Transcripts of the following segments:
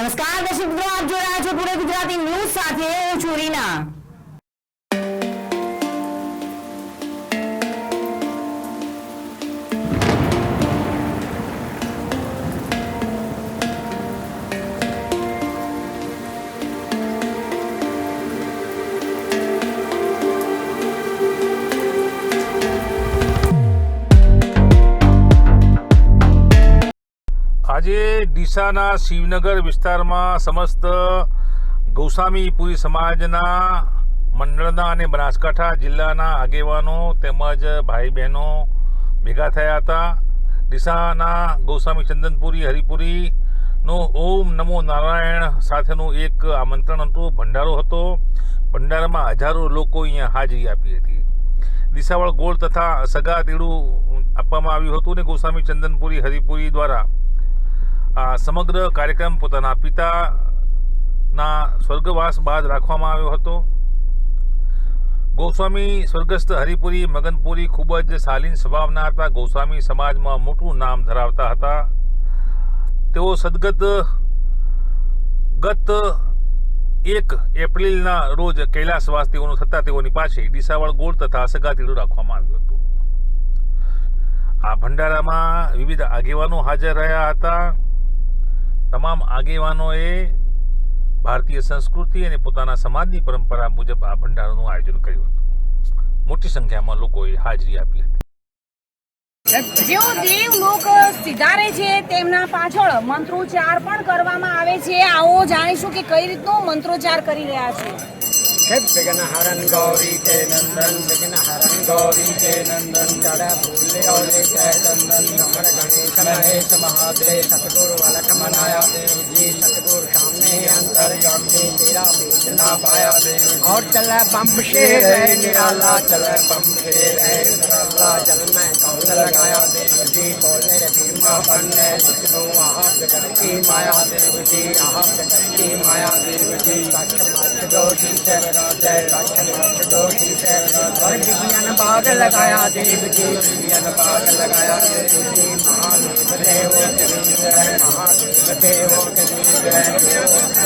નમસ્કાર દર્શક મિત્રો આપ જોઈ રહ્યા છો પૂરે ગુજરાતી ન્યૂઝ સાથે હું છું રીના. આજે ડીસાના શિવનગર વિસ્તારમાં સમસ્ત ગૌસ્વામીપુરી સમાજના મંડળના અને બનાસકાંઠા જિલ્લાના આગેવાનો તેમજ ભાઈ બહેનો ભેગા થયા હતા. ડીસાના ગૌસ્વામી ચંદનપુરી, હરિપુરીનો ઓમ નમો નારાયણ સાથેનું એક આમંત્રણ હતું. ભંડારો હતો. ભંડારામાં હજારો લોકો અહીંયા હાજરી આપી હતી. દિશાવળ ગોળ તથા સગા તેડું આપવામાં આવ્યું હતું ને ગોસ્વામી ચંદનપુરી, હરિપુરી દ્વારા. આ સમગ્ર કાર્યક્રમ પોતાના પિતાના સ્વર્ગવાસ બાદ રાખવામાં આવ્યો હતો. ગોસ્વામી સ્વર્ગસ્થ હરિપુરી, મગનપુરી ખૂબ જ શાલીન સ્વભાવના હતા. ગોસ્વામી સમાજમાં મોટું નામ ધરાવતા હતા. તેઓ સદગત ગત એક એપ્રિલના રોજ કૈલાસવાસ તેઓનું થતા તેઓની પાસે ડીસાવળ ગોળ તથા સગાતીડું રાખવામાં આવ્યું હતું. આ ભંડારામાં વિવિધ આગેવાનો હાજર રહ્યા હતા. તમામ આગેવાનોએ ભારતીય સંસ્કૃતિ અને પોતાના સમાજની પરંપરા મુજબ આ ભંડારાનું આયોજન કર્યું હતું મોટી સંખ્યામાં લોકોએ હાજરી આપી હતી જેઓ દેવ લોક સિધારે છે તેમના પાછળ મંત્રોચ્ચાર પણ કરવામાં આવે છે આવો જાણીશું કે કઈ રીતનો મંત્રોચ્ચાર કરી રહ્યા છે विघ्न हरन गौरी के नंदन विघ्न हरन गौरी के नंदन चढ़ भूले औले के चंदन नमर गणेश महेश महादेव सतगुरु अलख मनाया देव जी सतगुरु सामने अंतर्यामी तेरा बीच ना पाया देव और चले बम से रहे निराला चले बम से रहे निराला जल में कौन लगाया देव जी बोले रे भीमा बनने विष्णु आहा जगत की माया देव जी आहा जगत की माया देव जी सच मच दोषी से जय सच मच दोषी से और विज्ञान बाग लगाया देव जी विज्ञान बाग लगाया देव जी महादेव देव जय महादेव देव जय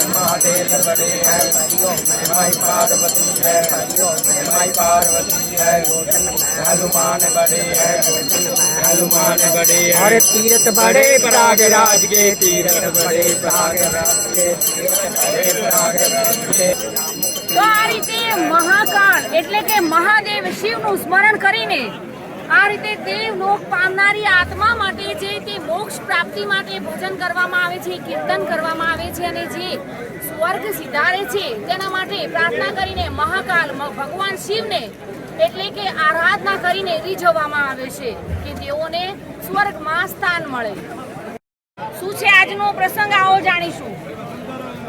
महादेव बड़े है हरिओ मैं माई पार्वती है हरिओ मैं माई पार्वती है रोशन मैं हनुमान बड़े है रोशन मैं हनुमान बड़े और तीरथ बड़े प्रयागराज के तीरथ बड़े प्रयागराज के तीरथ बड़े प्रयागराज के તો આ રીતે મહાકાળ એટલે કે મહાદેવ શિવનું સ્મરણ કરીને આ રીતે દેવ લોક પામનારી આત્મા માટે જે તે મોક્ષ પ્રાપ્તિ માટે ભોજન કરવામાં આવે છે, કીર્તન કરવામાં આવે છે અને જે સ્વર્ગ સિધારે છે, તેના માટે પ્રાર્થના કરીને મહાકાલ ભગવાન શિવને એટલે કે આરાધના કરીને રીઝવવામાં આવે છે કે તેઓને સ્વર્ગમાં સ્થાન મળે. શું છે આજનો પ્રસંગ? આવો જાણીશું.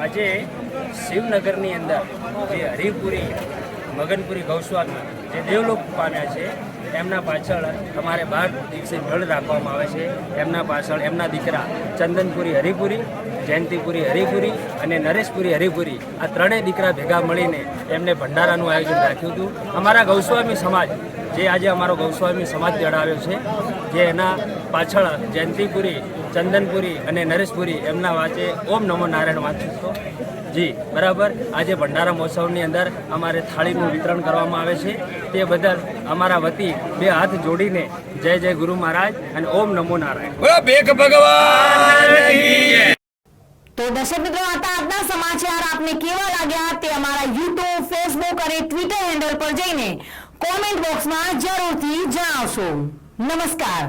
આજે શિવનગરની અંદર જે હરિપુરી, મગનપુરી, ગૌસ્વામી જે દેવલોક પામ્યા છે, એમના પાછળ અમારે બાર દિવસે મેળ રાખવામાં આવે છે. એમના પાછળ એમના દીકરા ચંદનપુરી હરિપુરી, જયંતિપુરી હરિપુરી અને નરેશપુરી હરિપુરી આ ત્રણેય દીકરા ભેગા મળીને એમને ભંડારાનું આયોજન રાખ્યું હતું. અમારા ગૌસ્વામી સમાજ, જે આજે અમારો ગૌસ્વામી સમાજ જણાવ્યો છે, જે એના પાછળ જયંતિપુરી ચંદનપુરી અને નરેશપુરી એમના વાંચે ઓમ નમો નારાયણ વાંચું છો જી બરાબર. આજે ભંડારા મહોત્સવની અંદર અમારે થાળીનું વિતરણ કરવામાં આવે છે. તે બદલ અમારા વતી બે હાથ જોડીને જય જય ગુરુ મહારાજ અને ઓમ નમો નારાયણ. તો દર્શક મિત્રો હતા આજના સમાચાર આપને કેવા લાગ્યા તે અમારા યુટ્યુબ ફેસબુક અને ટ્વિટર હેન્ડલ પર જઈને કોમેન્ટ બોક્સમાં જરૂરથી જણાવશો. નમસ્કાર.